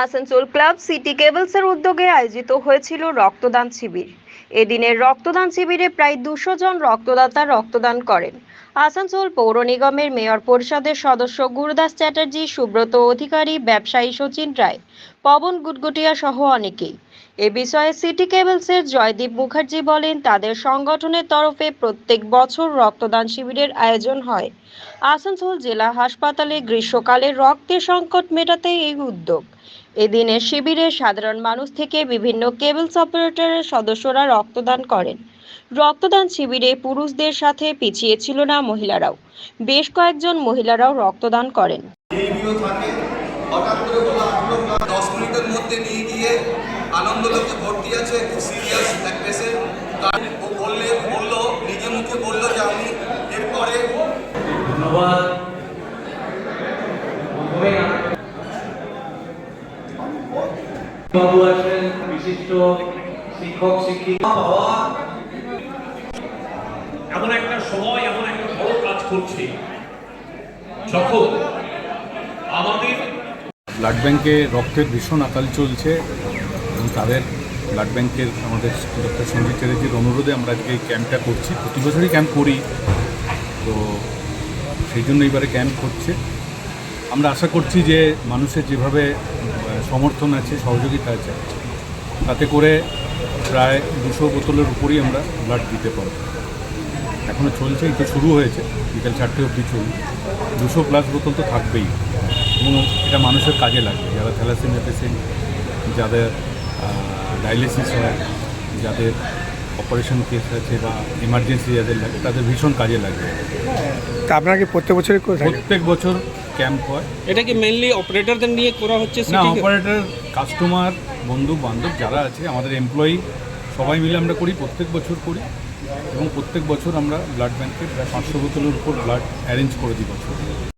Asansol club city কেবলসের উদ্যোগে আয়োজিত হয়েছিল রক্তদান শিবির। এদিনের রক্তদান শিবিরে প্রায় দুশো জন রক্তদাতা রক্তদান করেন। আসানসোল পৌর নিগমের মেয়র পরিষদের সদস্য গুরুদাস চ্যাটার্জি, সুব্রত অধিকারী, ব্যবসায়ী সচিন রায়, পবন গুটগুটিয়া সহ অনেকেই। এ বিষয়ে সিটি কেবলসের জয়দীপ মুখার্জি বলেন, তাদের সংগঠনের তরফে প্রত্যেক বছর রক্তদান শিবিরের আয়োজন হয়। আসানসোল জেলা হাসপাতালে গ্রীষ্মকালে রক্তের সংকট মেটাতে এই উদ্যোগ। এদিনের শিবিরে সাধারণ মানুষ থেকে বিভিন্ন কেবলস অপারেটরের সদস্যরা রক্তদান করেন। রক্তদান শিবিরে পুরুষদের সাথে পিছিয়ে ছিল না মহিলারাও। বেশ কয়েকজন মহিলারাও রক্তদান করেন। আনন্দলোকে ভর্তি আছে। সিরিয়াস এক পেশেন্ট ও বললে বলল বাবু আছেন বিশিষ্ট শিক্ষক শিক্ষিকা। এমন একটা সময় এমন একটা বড় কাজ করছে যখন আমাদের ব্লাড ব্যাংকে রক্তের ভীষণ আকাল চলছে এবং তাদের ব্লাড ব্যাংকের আমাদের ডক্টর সঞ্জিত চ্যাটার্জির অনুরোধে আমরা আজকে এই ক্যাম্পটা করছি। প্রতি বছরই ক্যাম্প করি তো সেই জন্য এবারে ক্যাম্প করছে আমরা আশা করছি যে মানুষের যেভাবে সমর্থন আছে সহযোগিতা আছে তাতে করে প্রায় দুশো বোতলের উপরই আমরা ব্লাড দিতে পারব। এখনও চলছে তো শুরু হয়েছে বিকেল চারটে অবধি চলবে। দুশো প্লাস বোতল তো থাকবেই। এবং এটা মানুষের কাজে লাগবে যারা থ্যালাসেমিয়া পেশেন্ট যাদের ডায়ালিসিস হয় যাদের অপারেশন কেস আছে বা এমার্জেন্সি যাদের লাগে তাদের ভীষণ কাজে লাগবে তা আপনারা প্রত্যেক বছরই প্রত্যেক বছর ক্যাম্প হয়। এটা কি মেনলি অপারেটরদের নিয়ে করা হচ্ছে না অপারেটর কাস্টমার বন্ধু বান্ধব যারা আছে আমাদের এমপ্লয়ি সবাই মিলে আমরা করি প্রত্যেক বছর করি। এবং প্রত্যেক বছর আমরা ব্লাড ব্যাঙ্কের প্রায় পাঁচশো বোতলের উপর ব্লাড অ্যারেঞ্জ করে দিই বছর।